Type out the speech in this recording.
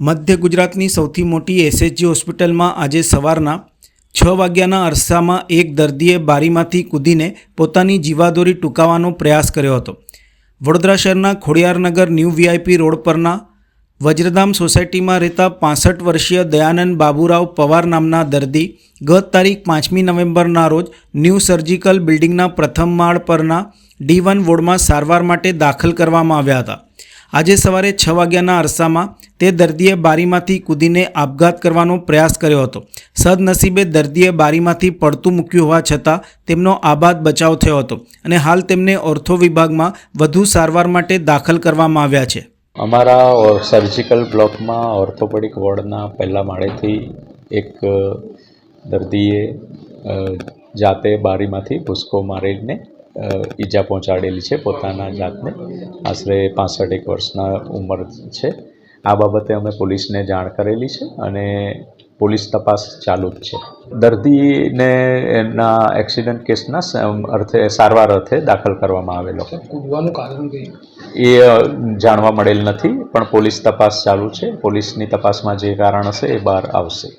મધ્ય ગુજરાતની સૌથી મોટી એસએચજી હોસ્પિટલમાં આજે સવારના છ વાગ્યાના અરસામાં એક દર્દીએ બારીમાંથી કૂદીને પોતાની જીવાદોરી ટૂંકાવવાનો પ્રયાસ કર્યો હતો. વડોદરા શહેરના ખોડિયારનગર ન્યૂ વીઆઈપી રોડ પરના વજ્રધામ સોસાયટીમાં રહેતા પાસઠ વર્ષીય દયાનંદ બાબુરાવ પવાર નામના દર્દી ગત તારીખ પાંચમી નવેમ્બરના રોજ ન્યૂ સર્જિકલ બિલ્ડિંગના પ્રથમ માળ પરના ડી વન વોર્ડમાં સારવાર માટે દાખલ કરવામાં આવ્યા હતા. આજે સવારે છ વાગ્યાના અરસામાં તે દર્દીએ બારીમાંથી કૂદીને આપઘાત કરવાનો પ્રયાસ કર્યો હતો. સદનસીબે દર્દીએ બારીમાંથી પડતું મૂક્યું હોવા છતાં તેમનો આબાદ બચાવ થયો હતો અને હાલ તેમને ઓર્થો વિભાગમાં વધુ સારવાર માટે દાખલ કરવામાં આવ્યા છે. અમારા સર્જિકલ બ્લોકમાં ઓર્થોપેડિક વોર્ડના પહેલા માળેથી એક દર્દીએ જાતે બારીમાંથી ભૂસકો મારીને ઈજા પહોંચાડેલી છે પોતાના જાતને. આશરે પાસઠ એક વર્ષના ઉંમર છે. આ બાબતે અમે પોલીસને જાણ કરેલી છે અને પોલીસ તપાસ ચાલુ જ છે. દર્દીને એના એક્સિડન્ટ કેસના અર્થે સારવાર અર્થે દાખલ કરવામાં આવેલો. કૂદવાનું કારણ એ જાણવા મળેલ નથી પણ પોલીસ તપાસ ચાલુ છે. પોલીસની તપાસમાં જે કારણ હશે એ બહાર આવશે.